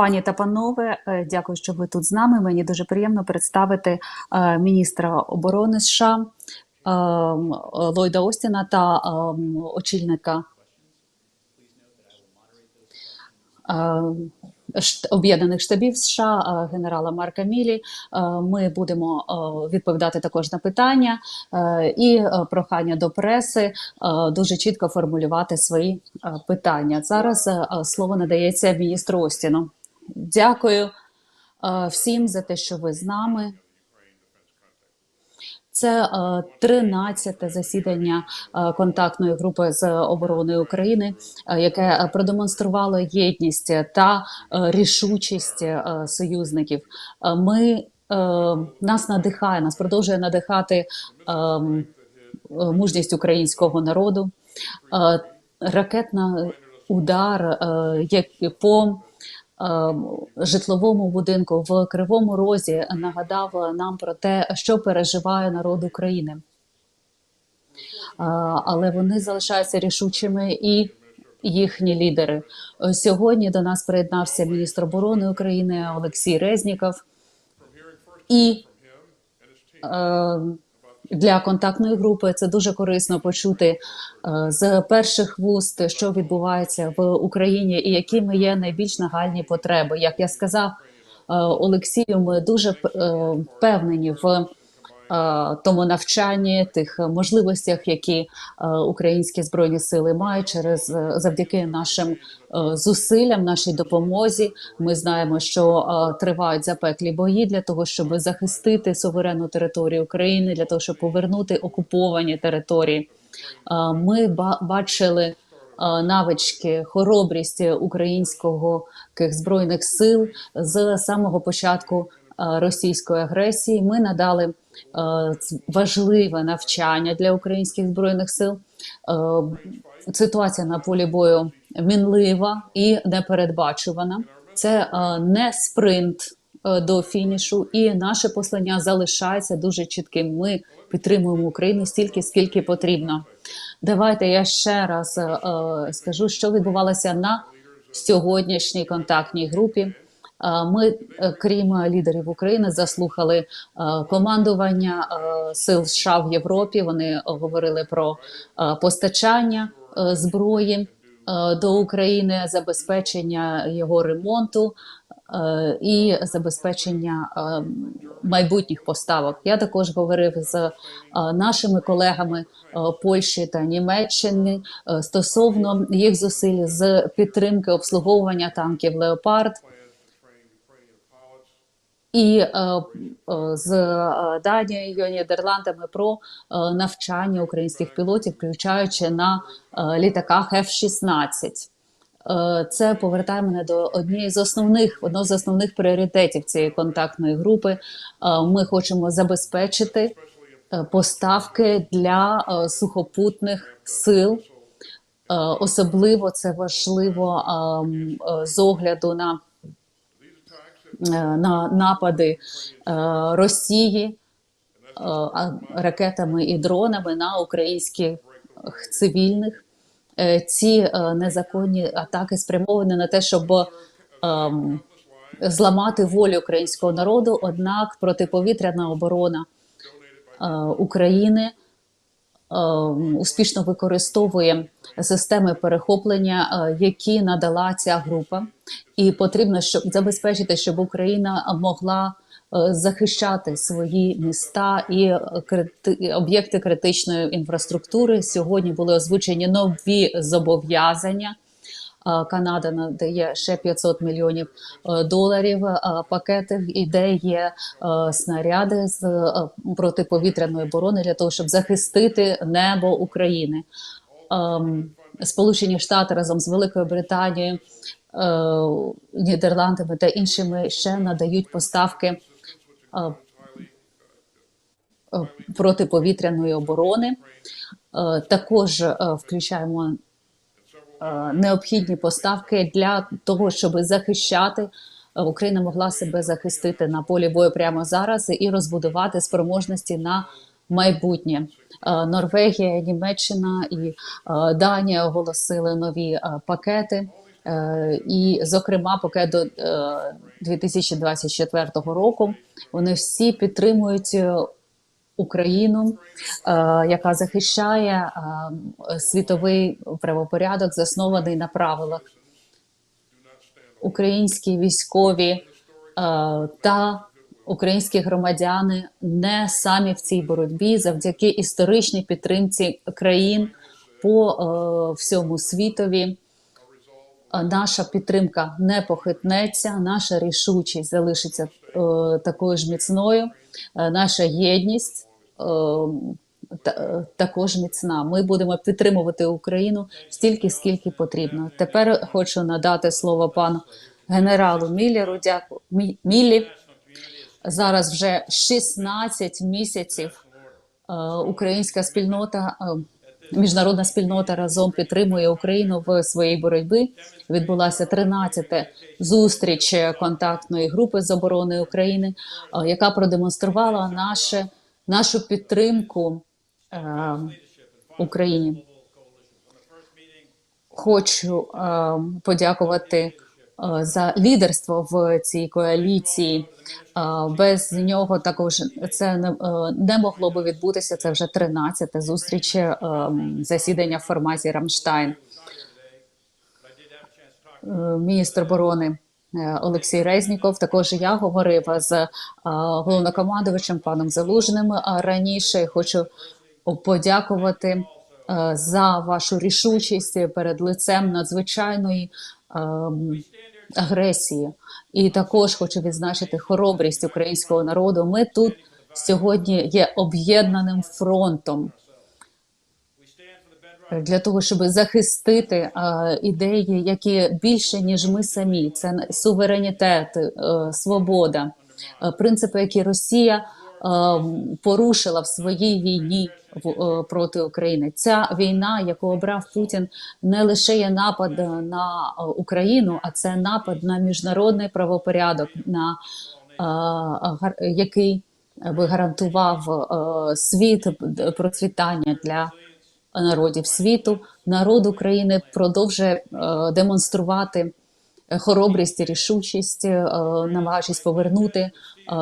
Пані та панове, е, дякую, що ви тут з нами. Мені дуже приємно представити е, міністра оборони США е, Ллойда Остіна та е, очільника Об'єднаних штабів США генерала Марка Мілі. Ми будемо відповідати також на питання і прохання до преси дуже чітко формулювати свої питання. Зараз слово надається міністру Остіну. Дякую е, всім за те, що ви з нами. Це е, 13-те засідання е, контактної групи з оборони України, е, яке е, продемонструвало єдність та е, рішучість е, союзників. Е, Ми е, нас надихає, нас продовжує надихати е, мужність українського народу. Е, Ракетна удар е, по е, житловому будинку в Кривому Розі нагадав нам про те, що переживає народ України. Е, Але вони залишаються рішучими і їхні лідери. Е, Сьогодні до нас приєднався міністр оборони України Олексій Резніков. І е, для контактної групи це дуже корисно почути е, з перших вуст, що відбувається в Україні, і якими є найбільш нагальні потреби. Як я сказав, е, Олексію, ми дуже е, впевнені в тому навчанні, тих можливостях, які е, українські збройні сили мають через е, завдяки нашим е, зусиллям, нашій допомозі. Ми знаємо, що е, тривають запеклі бої для того, щоб захистити суверенну територію України, для того, щоб повернути окуповані території. Е, Ми бачили е, навички, хоробрість українського збройних сил з самого початку е, російської агресії. Ми надали е, важливе навчання для українських збройних сил. Е, Ситуація на полі бою мінлива і непередбачувана. Це е, не спринт е, до фінішу, і наше послання залишається дуже чітким. Ми підтримуємо Україну стільки, скільки потрібно. Давайте я ще раз е, е, скажу, що відбувалося на сьогоднішній контактній групі. Е, Ми, е, крім лідерів України, заслухали е, командування е, сил США в Європі. Вони говорили про е, постачання е, зброї е, до України, забезпечення його ремонту е, і забезпечення е, майбутніх поставок. Я також говорив з е, нашими колегами е, Польщі та Німеччини е, стосовно їх зусиль з підтримки обслуговування танків Леопард. І е, е, з е, Данією, Нідерландами про е, навчання українських пілотів, включаючи на літаках F-16. Е, Це повертає мене до однієї з основних одного з основних пріоритетів цієї контактної групи. Ми хочемо забезпечити поставки для сухопутних сил. Особливо це важливо е, м, е, з огляду на, на напади е, Росії е, ракетами і дронами на українських цивільних. Е, Ці е, незаконні атаки спрямовані на те, щоб зламати волю українського народу. Однак протиповітряна оборона е, України е, успішно використовує системи перехоплення, е, які надала ця група, і потрібно щоб забезпечити, щоб Україна могла е, захищати свої міста і е, крити- об'єкти критичної інфраструктури. Сьогодні були озвучені нові зобов'язання. Е, Канада надає ще 500 мільйонів е, доларів е, пакетів, і є снаряди з протиповітряної оборони для того, щоб захистити небо України. Ем, Сполучені Штати разом з Великою Британією, Нідерландами та іншими ще надають поставки протиповітряної оборони. Також включаємо необхідні поставки для того, щоб захищати. е, Україна могла себе захистити на полі бою прямо зараз і розбудувати спроможності на майбутнє. Е, Норвегія, Німеччина і е, Данія оголосили нові е, пакети. Е, І, зокрема, поки до е, 2024 року вони всі підтримують е, Україну, е, яка захищає е, світовий правопорядок, заснований на правилах. Українські військові е, та українські громадяни не самі в цій боротьбі завдяки історичній підтримці країн по всьому світові. Наша підтримка не похитнеться, наша рішучість залишиться е, такою ж міцною, е, наша єдність також міцна. Ми будемо підтримувати Україну стільки, скільки потрібно. Тепер хочу надати слово пану генералу Міллеру. Дякую Міллі. Зараз вже 16 місяців е, українська спільнота, е, міжнародна спільнота разом підтримує Україну в своїй боротьбі. Відбулася 13 зустріч контактної групи з оборони України, е, яка продемонструвала наше, нашу підтримку е, Україні. Хочу е, подякувати е, за лідерство в цій коаліції. Е, без нього також це не, е, не могло би відбутися. Це вже 13 зустріч засідання в форматі Рамштайн. Міністр оборони Олексій Резніков. Також я говорив з е, головнокомандувачем паном Залужним е, раніше. Хочу подякувати е, за вашу рішучість перед лицем надзвичайної ем, агресії. І також хочу відзначити хоробрість українського народу. Ми тут сьогодні є об'єднаним фронтом для того, щоб захистити е, ідеї, які більше ніж ми самі. Це суверенітет, е, свобода, е, принципи, які Росія порушила в своїй війні проти України. Ця війна, яку обрав Путін, не лише є напад на Україну, а це напад на міжнародний правопорядок, на який би гарантував світ процвітання для народів світу. Народ України продовжує е, демонструвати хоробрість і рішучість, е, намагаючись повернути е,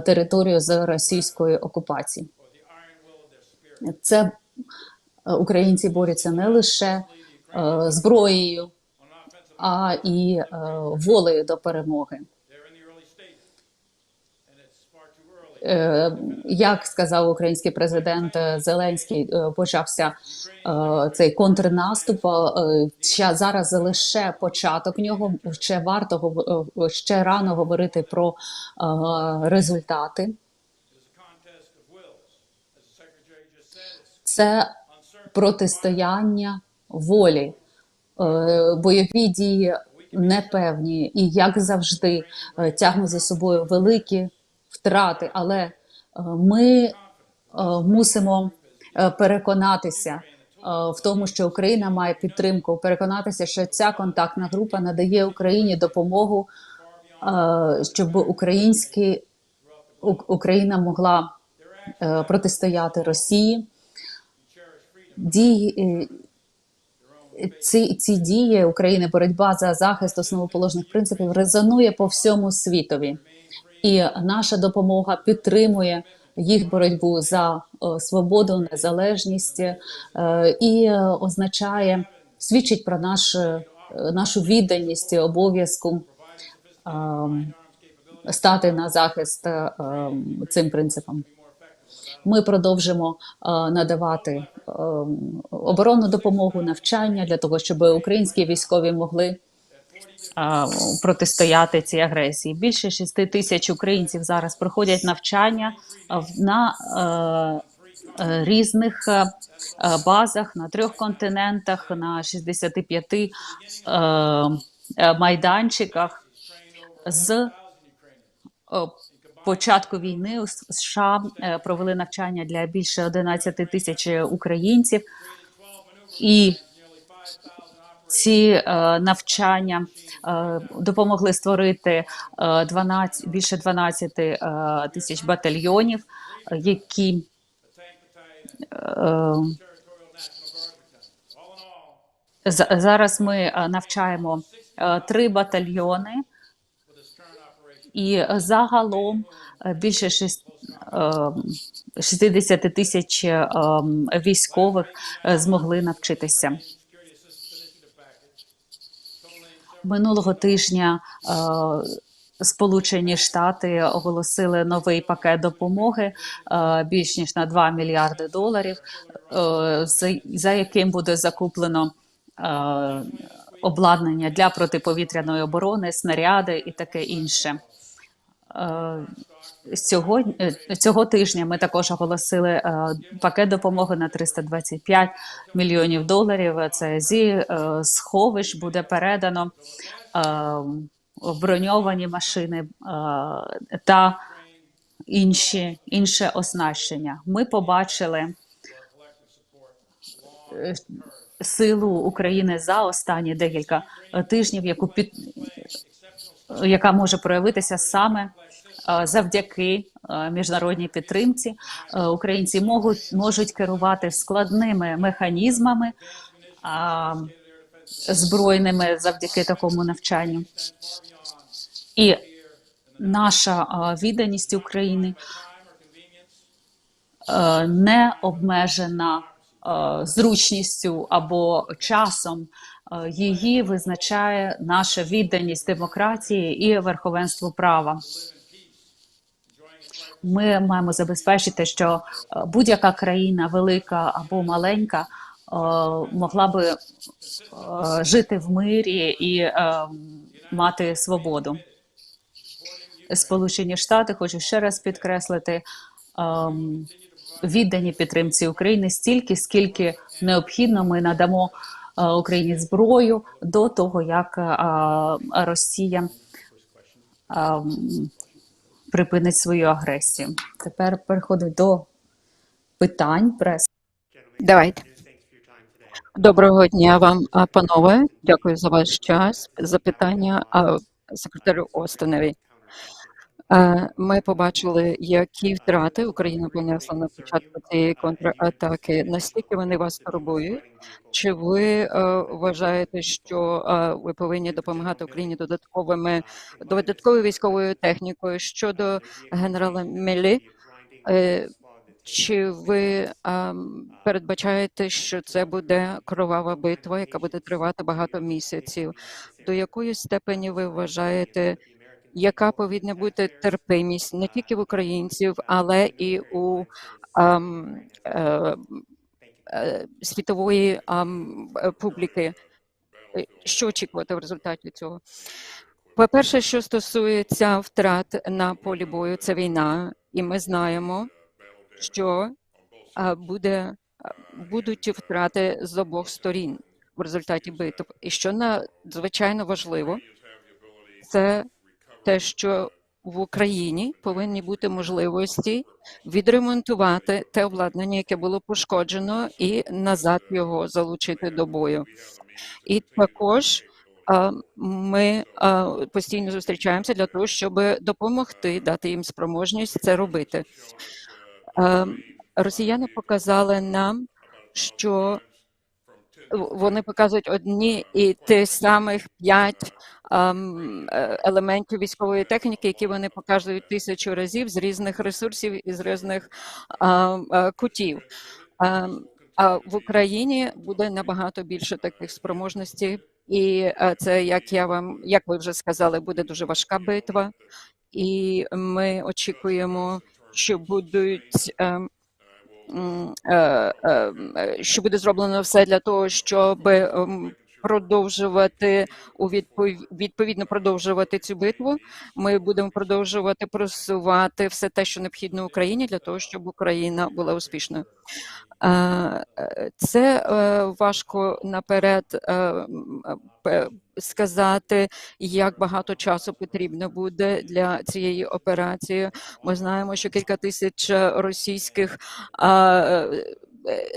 територію з російської окупації. Це українці борються не лише зброєю, а і волею до перемоги. Як сказав український президент е, Зеленський, е, почався е, цей контрнаступ. е, Ще зараз лише початок нього. Ще варто е, ще рано говорити про е, результати. Це протистояння волі. Е, Бойові дії непевні і, як завжди, е, тягнуть за собою великі втрати. Але е, ми е, мусимо е, переконатися в тому, що Україна має підтримку, переконатися, що ця контактна група надає Україні допомогу, щоб українські Україна могла протистояти Росії. Дії ці, ці дії України, боротьба за захист основоположних принципів резонує по всьому світові, і наша допомога підтримує їх боротьбу за е, свободу, незалежність е, і е, означає свідчить про наш, нашу відданість обов'язку ем, стати на захист ем, цим принципам. Ми продовжимо надавати е, оборонну допомогу, навчання для того, щоб українські військові могли протистояти цій агресії. Більше 6 тисяч українців зараз проходять навчання на е, е, різних е, базах на трьох континентах, на 65 е, е, майданчиках з початку війни у США провели навчання для більше 11 тисяч українців, і ці е, навчання е, допомогли створити е, 12, більше 12 е, тисяч батальйонів, е, які е, За- Зараз ми е, навчаємо е, три батальйони, і загалом е, більше шість- е, 60 тисяч е, військових е, змогли навчитися. Минулого тижня е, Сполучені Штати оголосили новий пакет допомоги е, більш ніж на 2 мільярди доларів, е, за, яким буде закуплено обладнання для протиповітряної оборони, снаряди і таке інше. Е, Сьогодні е, цього тижня ми також оголосили е, пакет допомоги на 325 мільйонів доларів. Це зі сховищ буде передано броньовані машини та інші інше оснащення. Ми побачили силу України за останні декілька тижнів, яку під яка може проявитися саме е, завдяки е, міжнародній підтримці. Е, Українці можуть можуть керувати складними механізмами збройними завдяки такому навчанню. І наша відданість України не обмежена зручністю або часом. Е, Її визначає наша відданість демократії і верховенству права. Ми маємо забезпечити, що е, будь-яка країна, велика або маленька, е, могла би жити в мирі і мати свободу. Сполучені Штати хочу ще раз підкреслити віддані підтримці України стільки, скільки необхідно, ми надамо Україні зброю до того, як е, Росія ем, припинить свою агресію. Тепер переходить до питань прес. Давайте. Доброго дня вам, панове. Дякую за ваш час. Запитання секретарю Останові. Е, Ми побачили, які втрати Україна понесла на початку цієї контратаки. Наскільки вони вас турбують? Чи ви е, вважаєте, що е, ви повинні допомагати Україні додатковими додатковою військовою технікою щодо генерала Мелі? Чи ви ем, передбачаєте, що це буде кровава битва, яка буде тривати багато місяців? До якої степені ви вважаєте, яка повинна бути терпимість не тільки в українців, але і у ем, е, е, світової ем, е, публіки? Е, Що очікувати в результаті цього? По-перше, що стосується втрат на полі бою, це війна, і ми знаємо, що буде, будуть втрати з обох сторін в результаті битв. І що надзвичайно важливо, це те, що в Україні повинні бути можливості відремонтувати те обладнання, яке було пошкоджено, і назад його залучити до бою. І також ми постійно зустрічаємося для того, щоб допомогти дати їм спроможність це робити. Росіяни показали нам, що вони показують одні і ті самих п'ять елементів військової техніки, які вони показують тисячу разів з різних ресурсів і з різних ем, е, кутів. Ем, А в Україні буде набагато більше таких спроможностей, і е, це, як я вам, як ви вже сказали, буде дуже важка битва, і ми очікуємо, що будуть. ем, е, е, е, що буде зроблено все для того, щоб ем, продовжувати у відпов- відповідно продовжувати цю битву. Ми будемо продовжувати просувати все те, що необхідно Україні, для того, щоб Україна була успішною. Це е, важко наперед е, е, сказати, як багато часу потрібно буде для цієї операції. Ми знаємо, що кілька тисяч російських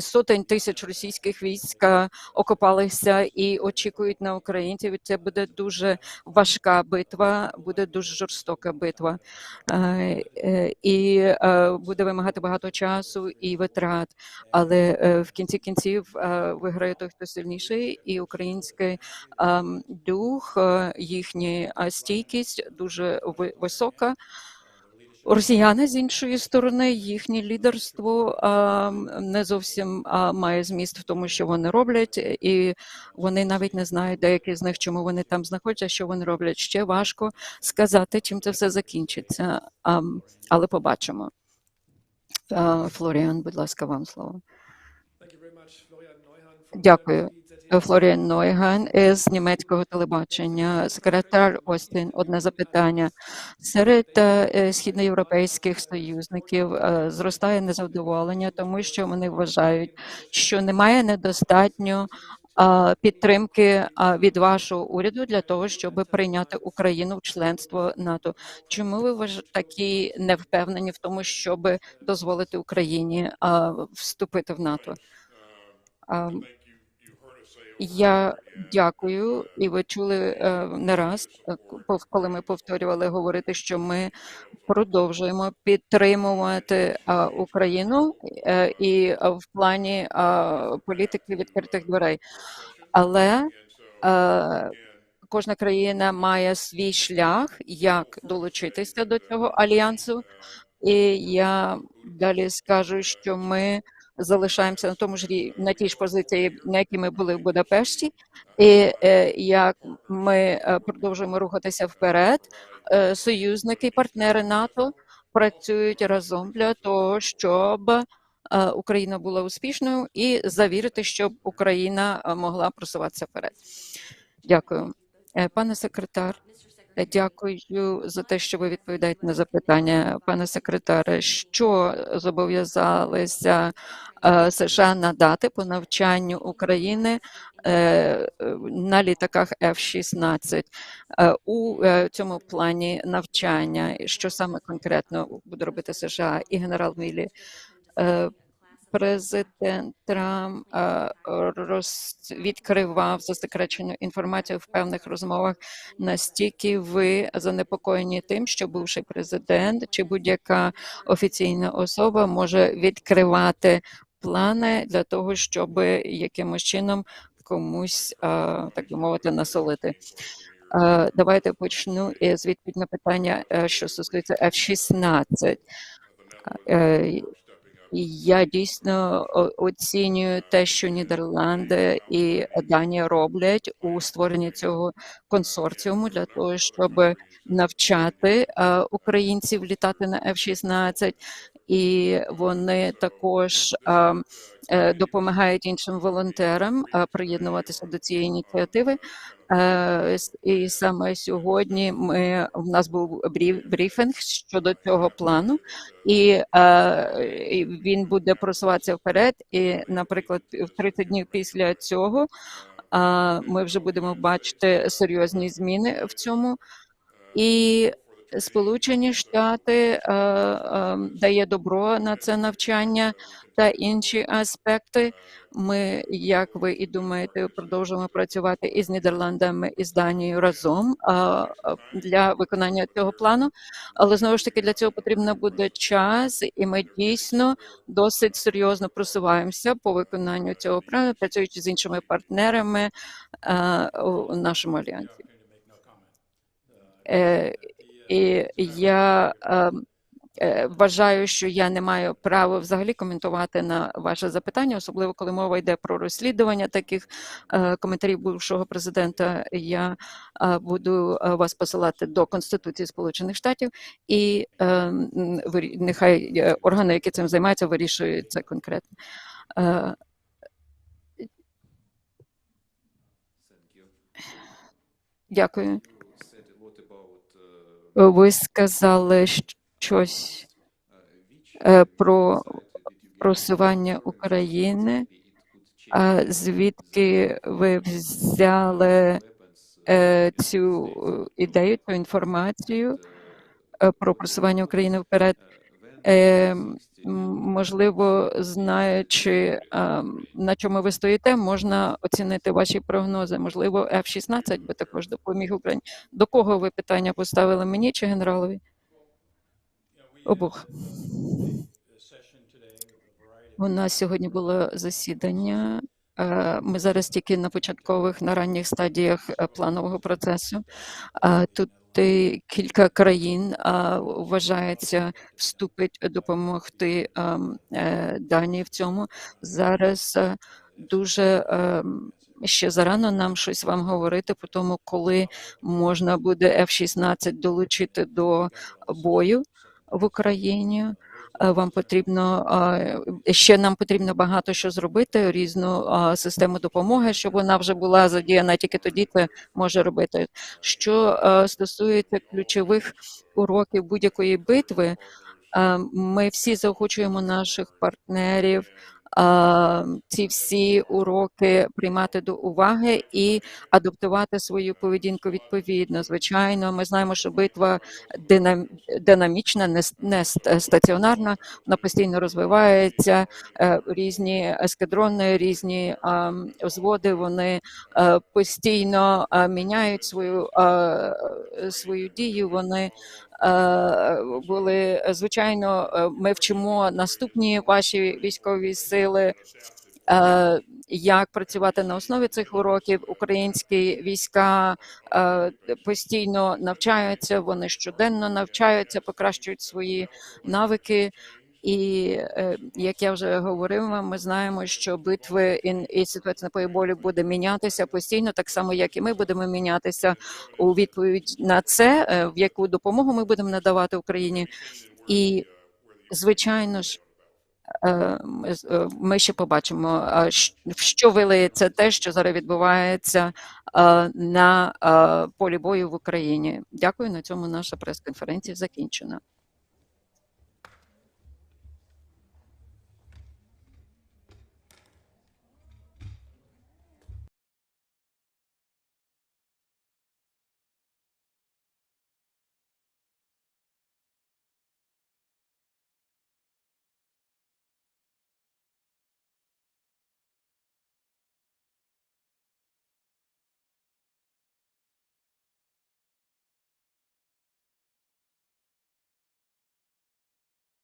сотень тисяч російських військ е, окопалися і очікують на українців. Це буде дуже важка битва, буде дуже жорстока битва, Е, е, і е, буде вимагати багато часу і витрат. Але е, в кінці кінців е, виграє той, хто сильніший, і український ем, дух, е, їхня е, стійкість дуже ви- висока. Росіяни з іншої сторони, їхнє лідерство а, не зовсім а, має зміст в тому, що вони роблять, і вони навіть не знають деякі з них, чому вони там знаходяться, що вони роблять. Ще важко сказати, чим це все закінчиться, а, але побачимо. Флоріан, будь ласка, вам слово. Дякую. Флоріан Нойган із німецького телебачення. Секретар Остін, одне запитання. Серед е, східноєвропейських союзників е, зростає незадоволення, тому що вони вважають, що немає недостатньо підтримки від вашого уряду для того, щоб прийняти Україну в членство НАТО. Чому ви вваж... такі не впевнені в тому, щоб дозволити Україні вступити в НАТО? Я дякую, і ви чули е, не раз, е, коли ми повторювали говорити, що ми продовжуємо підтримувати е, Україну і в плані політики відкритих дверей. Але кожна країна має свій шлях, як долучитися до цього альянсу. І я далі скажу, що ми залишаємося на тому ж на тій ж позиції, на якій ми були в Будапешті, і е, як ми е, продовжуємо рухатися вперед, е, союзники і партнери НАТО працюють разом для того, щоб Україна була успішною і завірити, щоб Україна могла просуватися вперед. Дякую, пане секретар. Е, Дякую за те, що ви відповідаєте на запитання, пане секретаре. Що зобов'язалися е, США надати по навчанню України е, на літаках F-16 Е, у цьому плані навчання? Що саме конкретно буде робити США і генерал Мілі? Президент Трамп е, роз... відкривав засекречену інформацію в певних розмовах. Настільки ви занепокоєні тим, що бувший президент чи будь-яка офіційна особа може відкривати плани для того, щоб якимось чином комусь, е, так би мовити, насолити. Е, Давайте почну із відповідь на питання, що стосується F-16. Я дійсно оцінюю те, що Нідерланди і Данія роблять у створенні цього консорціуму для того, щоб навчати е, українців літати на F-16, і вони також е, е, допомагають іншим волонтерам е, приєднуватися до цієї ініціативи. І саме сьогодні ми в нас був брифінг щодо цього плану і, він буде просуватися вперед. І, наприклад, в 30 днів після цього ми вже будемо бачити серйозні зміни в цьому. І Сполучені Штати е, е, дає добро на це навчання та інші аспекти. Ми, як ви і думаєте, продовжуємо працювати із Нідерландами і з Данією разом для виконання цього плану. Але знову ж таки для цього потрібно буде час, і ми дійсно досить серйозно просуваємося по виконанню цього плану, працюючи з іншими партнерами е, у нашому альянсі. І я е, е, вважаю, що я не маю права взагалі коментувати на ваше запитання, особливо коли мова йде про розслідування таких е, коментарів бувшого президента. Я е, буду вас посилати до Конституції Сполучених Штатів, і е, вирі- нехай органи, які цим займаються, вирішують це конкретно. Дякую. Ви сказали щось е, про просування України. А звідки ви взяли е, цю е, ідею, цю інформацію е, про просування України вперед? Е, можливо, знаючи, на чому ви стоїте, можна оцінити ваші прогнози. Можливо, F-16 би також допоміг Україні. До кого ви питання поставили мені чи генералові? Обох. У нас сьогодні було засідання. Е, Ми зараз тільки на початкових на ранніх стадіях е, планового процесу. Тут і кілька країн а, вважається вступить допомогти а, е, Данії в цьому. Зараз е, дуже ем, ще зарано нам щось вам говорити, по тому, коли можна буде F-16 долучити до бою в Україні. Е, Вам потрібно е, ще нам потрібно багато що зробити, різну е, систему допомоги, щоб вона вже була задіяна. Тільки тоді це може робити. Що стосується ключових уроків будь-якої битви, ми всі заохочуємо наших партнерів. Ці всі уроки приймати до уваги і адаптувати свою поведінку відповідно. Звичайно, ми знаємо, що битва динам- динамічна, не, стаціонарна, вона постійно розвивається. е, Різні ескадрони, різні а, взводи, вони е, постійно міняють свою, свою дію. Вони були звичайно. е, Ми вчимо наступні ваші військові сили. е, Як працювати на основі цих уроків? Українські війська е, постійно навчаються, вони щоденно навчаються, покращують свої навики. І е, як я вже говорив вам, ми знаємо, що битви і, ситуація на полі бою буде мінятися постійно, так само як і ми будемо мінятися у відповідь на це, е, в яку допомогу ми будемо надавати Україні. І звичайно ж, е, ми ще побачимо, що вилиється те, що зараз відбувається на полі бою в Україні. Дякую. На цьому наша прес-конференція закінчена.